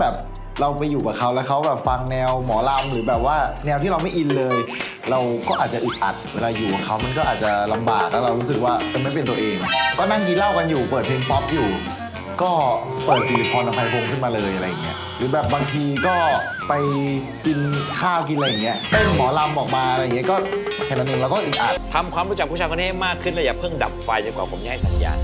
แบบเราไปอยู่กับเขาแล้วเขาแบบฟังแนวหมอลำหรือแบบว่าแนวที่เราไม่อินเลย เราก็อาจจะอึดอัดเวลาอยู่กับเขามันก็อาจจะลำบากแล้วเรารู้สึกว่ามันไม่เป็นตัวเอง ก็นั่งกินเหล้ากันอยู่เปิดเพลงป๊อปอยู่ ก็เปิดสิริพรอภัยพงษ์ขึ้นมาเลยอะไรอย่างเงี้ยหรือแบบบางทีก็ไปกินข้าวกินอะไรอย่างเงี้ยเต้นหมอลำออกมาอะไรอย่างเงี้ยก็แค่นั้นเองเราก็อึดอัด ทำความรู้จักผู้ชายคนนี้ให้มากขึ้นและอย่าเพิ่งดับไฟจนกว่าผมจะให้สัญญาณ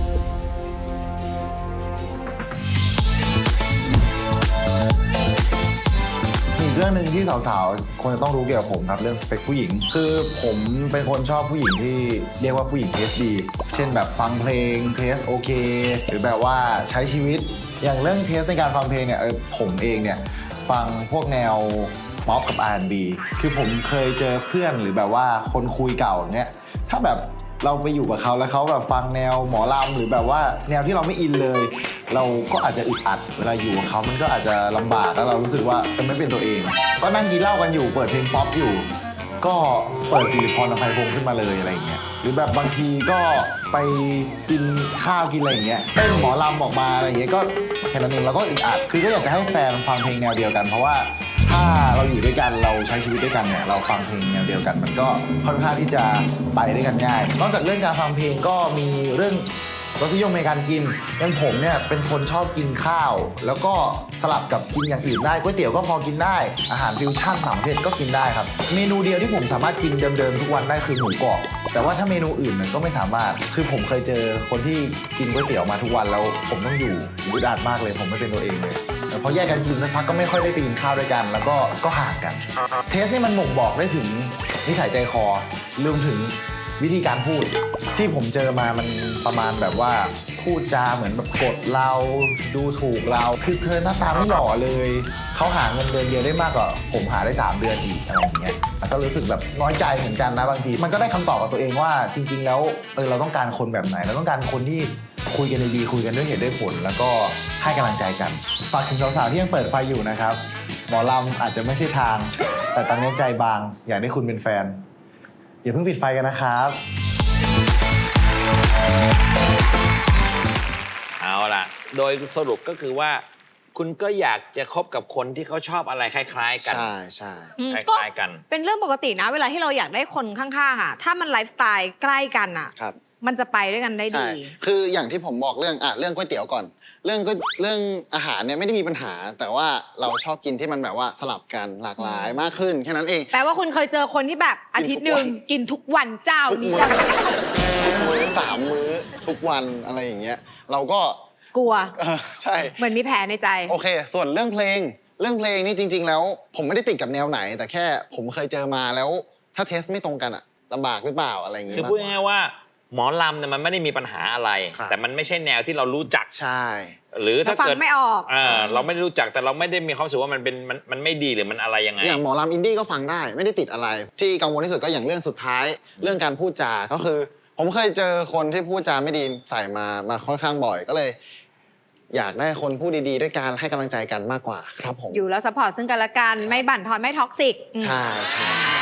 หนึ่งที่สาวๆควรจะต้องรู้เกี่ยวกับผมครับเรื่องสเปคผู้หญิง คือผมเป็นคนชอบผู้หญิงที่เรียกว่าผู้หญิงเทสดีเช่นแบบฟังเพลงเทสโอเค หรือแบบว่าใช้ชีวิต อย่างเรื่องเทสในการฟังเพลงเนี่ยเออผมเองเนี่ยฟังพวกแนวป๊อปกับ R&B คือผมเคยเจอเพื่อนหรือแบบว่าคนคุยเก่าเนี่ยถ้าแบบ เราไปอยู่กับเขาแล้วเขาแบบฟังแนวหมอลำหรือแบบว่าแนวที่เราไม่อินเลย เราก็อาจจะอึดอัดเวลาอยู่กับเขามันก็อาจจะลำบากแล้วเรารู้สึกว่ามันไม่เป็นตัวเอง ก็นั่งกินเหล้ากันอยู่เปิดเพลงป๊อปอยู่ ก็เปิดสิริพรอภัยพงษ์ขึ้นมาเลยอะไรอย่างเงี้ยหรือแบบบางทีก็ไปกินข้าวกินอะไรอย่างเงี้ยเต้นหมอลำออกมาอะไรอย่างเงี้ยก็แค่นั้นเองเราก็อึดอัดคือก็อยากจะให้แฟนฟังเพลงแนวเดียวกันเพราะว่า ถ้าเราอยู่ด้วยกันเราใช้ชีวิตด้วยกันเนี่ยเราฟังเพลงแนวเดียวกัน มันก็ค่อนข้างที่จะไปด้วยกันง่าย นอกจากเรื่องการฟังเพลงก็มีเรื่องรสนิยมในการกินอย่างผมเนี่ยเป็นคนชอบกินข้าว แล้วก็สลับกับกินอย่างอื่นได้ก๋วยเตี๋ยวก็พอกินได้ อาหารฟิวชั่นต่างประเทศก็กินได้ครับ เมนูเดียวที่ผมสามารถกินเดิมๆทุกวันได้คือหมูกรอบแต่ว่าถ้าเมนูอื่นเนี่ยก็ไม่สามารถ คือผมเคยเจอคนที่กินก๋วยเตี๋ยวมาทุกวันแล้วผมต้องอยู่อึดอัดมากเลย ผมไม่เป็นตัวเองเลย พอแยกกันกินสักพักก็ไม่ค่อยได้ไปกินข้าวด้วยกัน แล้วก็ก็ห่างกัน เทสนี่มันบ่งบอกได้ถึงนิสัยใจคอรวมถึงวิธีการพูด ที่ผมเจอมามันประมาณแบบว่า พูดจาเหมือนแบบกดเราดูถูกเราคือเธอหน้าตาไม่หล่อเลยเขาหาเงินเดือนเดียวได้มากกว่าผมหาได้3เดือนอีกอะไรอย่างเงี้ยแล้วก็รู้สึกแบบน้อยใจเหมือนกันนะบางที มันก็ได้คำตอบกับตัวเองว่าจริง ๆ แล้วเออเราต้องการคนแบบไหนเราต้องการคนที่ คุยกันดีๆคุยกันด้วยเหตุด้วยผล แล้วก็ให้กำลังใจกันฝากถึงสาวๆที่ยังเปิดไฟอยู่นะครับ หมอลำอาจจะไม่ใช่ทาง แต่ตอนนี้ใจบางอยากได้คุณเป็นแฟนอย่าเพิ่งปิดไฟกันนะครับ เอาล่ะ โดยสรุปก็คือว่า คุณก็อยากจะคบกับคนที่เขาชอบอะไรคล้ายๆกัน ใช่ใช่อืมคก็ล้ายๆกัน เป็นเรื่องปกตินะ เวลาที่เราอยากได้คนข้างๆอะ ถ้ามันไลฟ์สไตล์ใกล้กันอะ ครับ มันจะไปด้วยกันได้ใช่ดี คืออย่างที่ผมบอกเรื่องอะเรื่องก๋วยเตี๋ยวก่อน เรื่องก๋วยเรื่องอาหารเนี่ยไม่ได้มีปัญหา แต่ว่าเราชอบกินที่มันแบบว่าสลับกันหลากหลายมากขึ้นแค่นั้นเอง แปลว่าคุณเคยเจอคนที่แบบอาทิตย์หนึ่งกินทุกวันเจ้าทุกนี้มื้อเจ้าทุกมื้อสามมื้อทุกวันอะไรอย่างเงี้ย เราก็กลัว เออใช่ เหมือนมีแผลในใจ โอเค ส่วนเรื่องเพลง เรื่องเพลงนี่จริง ๆ แล้ว ผมไม่ได้ติดกับแนวไหน แต่แค่ผมเคยเจอมาแล้ว ถ้าเทสไม่ตรงกันอะลำบากหรือเปล่าอะไรอย่างงี้คือมากพูดกว่า ง่ายๆว่า หมอลำเนี่ยมันไม่ได้มีปัญหาอะไร ครับ แต่มันไม่ใช่แนวที่เรารู้จัก ใช่ หรือเราถ้าฟังเกิดไม่ออกอ่าเราไม่ได้รู้จักแต่เราไม่ได้มีความรู้สึกว่ามันเป็นมันมันไม่ดีหรือมันอะไรยังไง อย่างหมอลำอินดี้ก็ฟังได้ไม่ได้ติดอะไร ที่กังวลที่สุดก็อย่างเรื่องสุดท้าย เรื่องการพูดจาก็คือ ผมเคยเจอคนที่พูดจาไม่ดีใส่มามาค่อนข้างบ่อยก็เลย อยากได้คนพูดดีๆ ด้วยการให้กำลังใจกันมากกว่าครับผม อยู่แล้วสปอร์ตซึ่งกันและกัน ไม่บั่นทอนไม่ท็อกซิกอืม ใช่ใช่ใช่